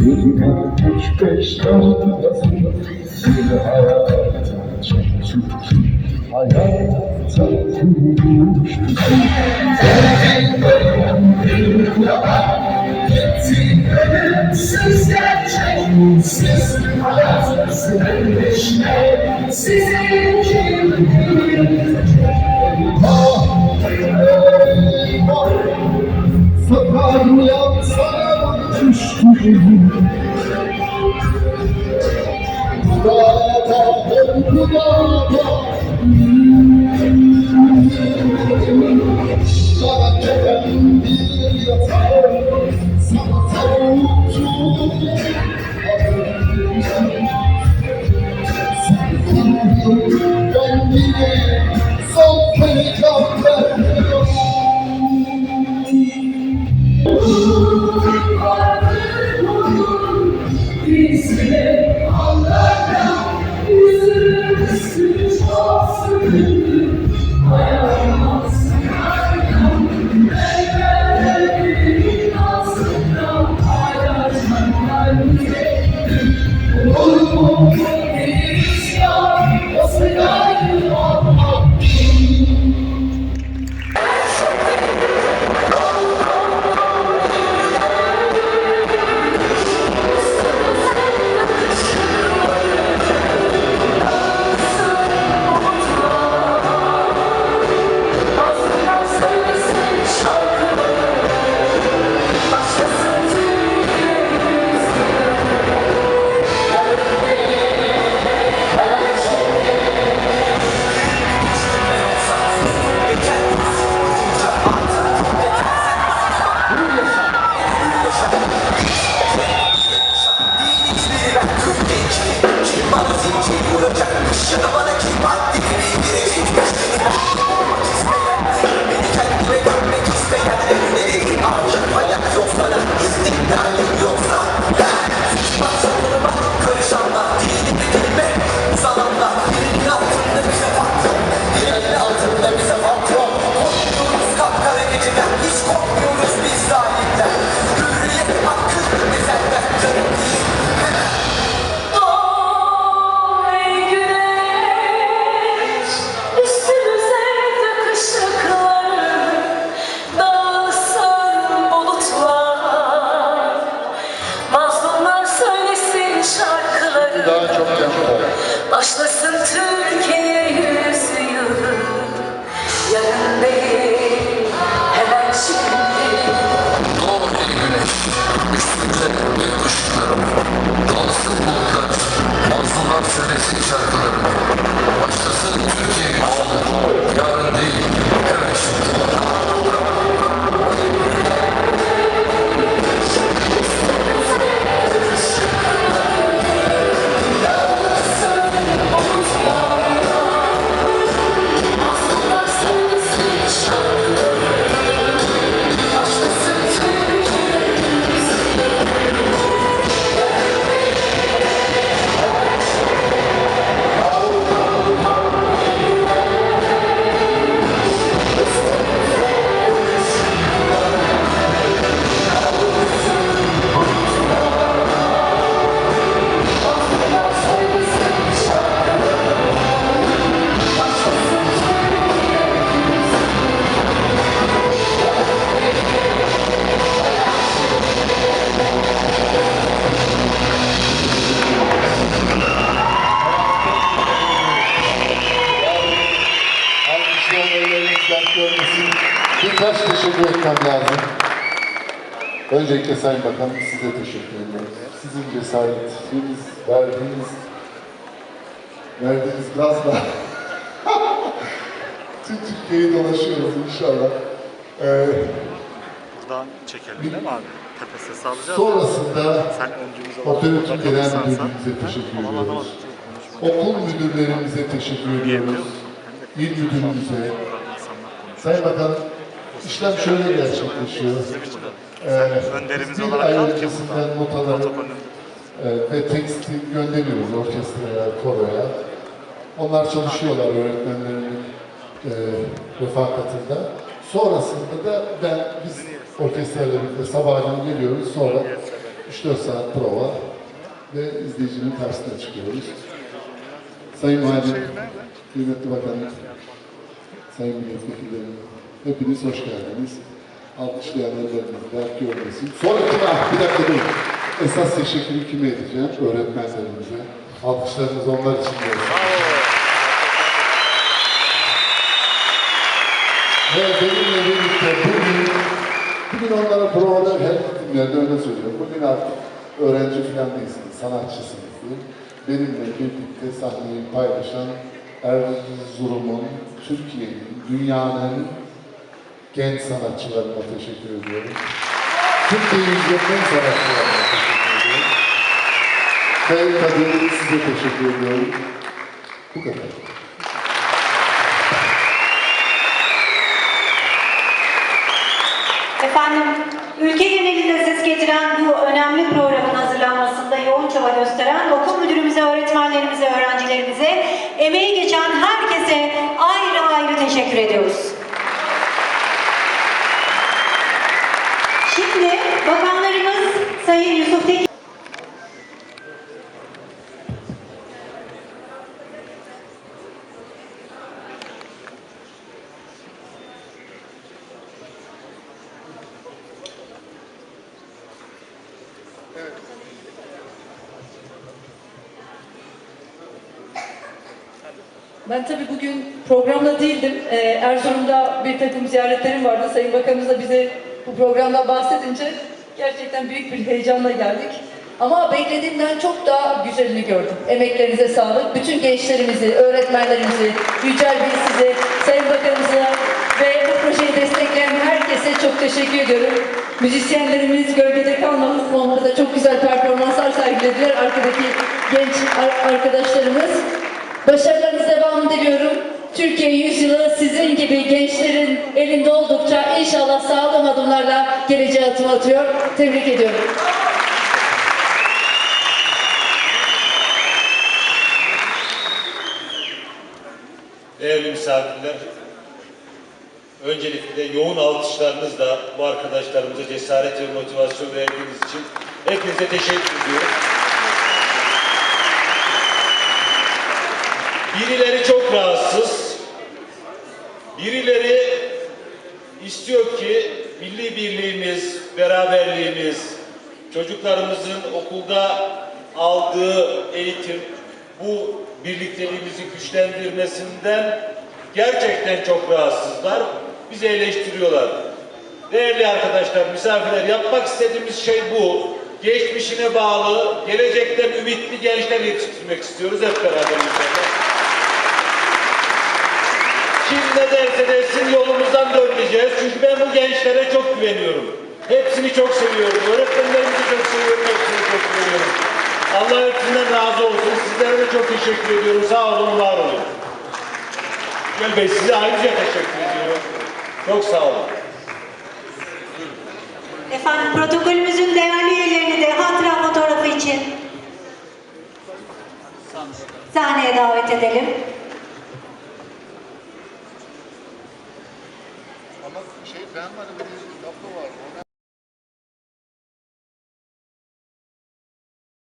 Bir ateş beş noktasında bir hayat çekti Hayatta kurmuştu Sevgin benim yalan Gitti ölümsüz gerçek Siz hayat sevmiş Sizin kim Ah eyvah Sakar Oh, başlasın Türkiye yüzyılı yarın değil hemen şimdi Doğu bir güneş, üstümüze büyük ışıklarım. Dalsın bulutlar, mazlumlar söylesin şarkılarını. Başlasın Türkiye Öncelikle Sayın Bakanım size teşekkür ediyoruz. Sizin cesaretiniz, verdiğiniz, verdiğiniz gazla tüm Türkiye'yi dolaşıyoruz inşallah. Ee, Buradan çekelim değil mi abi? Tepesi salacağız. sonrasında Sen öncümüz Operatör Genel Müdürümüze teşekkür ediyoruz. okul müdürlerimize teşekkür ediyoruz. İl müdürümüze. Sayın Bakan, işlem şöyle gerçekleşiyor. Ee, Önderimiz bir olarak kal ki burada. notaları e, ve teksti gönderiyoruz orkestraya, koroya. Onlar çalışıyorlar öğretmenlerin e, refakatinde. Sonrasında da ben biz orkestrayla birlikte sabahleyin geliyoruz. Sonra 3-4 saat prova ve izleyicinin karşısına çıkıyoruz. Sayın Valim, kıymetli bakanım, sayın milletvekillerim, hepiniz hoş geldiniz. Alkışlayan elleriniz dert görmesin. Sonra kime? Bir dakika durun. Esas teşekkürü kime edeceğim? Öğretmenlerimize. Alkışlarınız onlar için gelsin. Ve benimle birlikte bugün, bugün onlara provada her gittiğimlerde öyle söylüyorum. Bugün artık öğrenci falan değilsiniz, sanatçısınız diye. Benimle birlikte sahneyi paylaşan Erzurum'un, Türkiye'nin, dünyanın genç sanatçılarına teşekkür ediyorum. Türkiye yüzyılının sanatçılarına teşekkür ediyorum. Ve tabii size teşekkür ediyorum. Bu kadar. Efendim, ülke genelinde ses getiren bu önemli programın hazırlanmasında yoğun çaba gösteren okul müdürümüze, öğretmenlerimize, öğrencilerimize, emeği geçen herkese ayrı ayrı teşekkür ediyoruz. Şimdi bakanlarımız Ben tabii bugün programda değildim. Ee, Erzurum'da bir takım ziyaretlerim vardı. Sayın Bakanımız da bize bu programdan bahsedince gerçekten büyük bir heyecanla geldik. Ama beklediğimden çok daha güzelini gördüm. Emeklerinize sağlık. Bütün gençlerimizi, öğretmenlerimizi, Yücel Bey size, Sayın Bakanımıza ve bu projeyi destekleyen herkese çok teşekkür ediyorum. Müzisyenlerimiz gölgede kalmasın. Onlar da çok güzel performanslar sergilediler. Arkadaki genç ar- arkadaşlarımız. Başarılarınız devamını diliyorum. Türkiye yüzyılı sizin gibi gençlerin elinde oldukça inşallah sağlam adımlarla geleceğe adım atıyor. Tebrik ediyorum. Değerli misafirler, öncelikle yoğun alkışlarınızla bu arkadaşlarımıza cesaret ve motivasyon verdiğiniz için hepinize teşekkür ediyorum. Birileri çok birileri istiyor ki milli birliğimiz, beraberliğimiz, çocuklarımızın okulda aldığı eğitim bu birlikteliğimizi güçlendirmesinden gerçekten çok rahatsızlar. Bizi eleştiriyorlar. Değerli arkadaşlar, misafirler yapmak istediğimiz şey bu. Geçmişine bağlı, gelecekten ümitli gençler yetiştirmek istiyoruz hep beraber inşallah. Kim ne derse desin yolumuzdan dönmeyeceğiz. Çünkü ben bu gençlere çok güveniyorum. Hepsini çok seviyorum. Öğretmenlerimizi çok seviyorum. Hepsini çok seviyorum. Allah hepsinden razı olsun. Sizlere de çok teşekkür ediyorum. Sağ olun, var olun. Gül Bey size ayrıca teşekkür ediyorum. Çok sağ olun. Efendim protokolümüzün değerli üyelerini de hatıra fotoğrafı için sahneye davet edelim.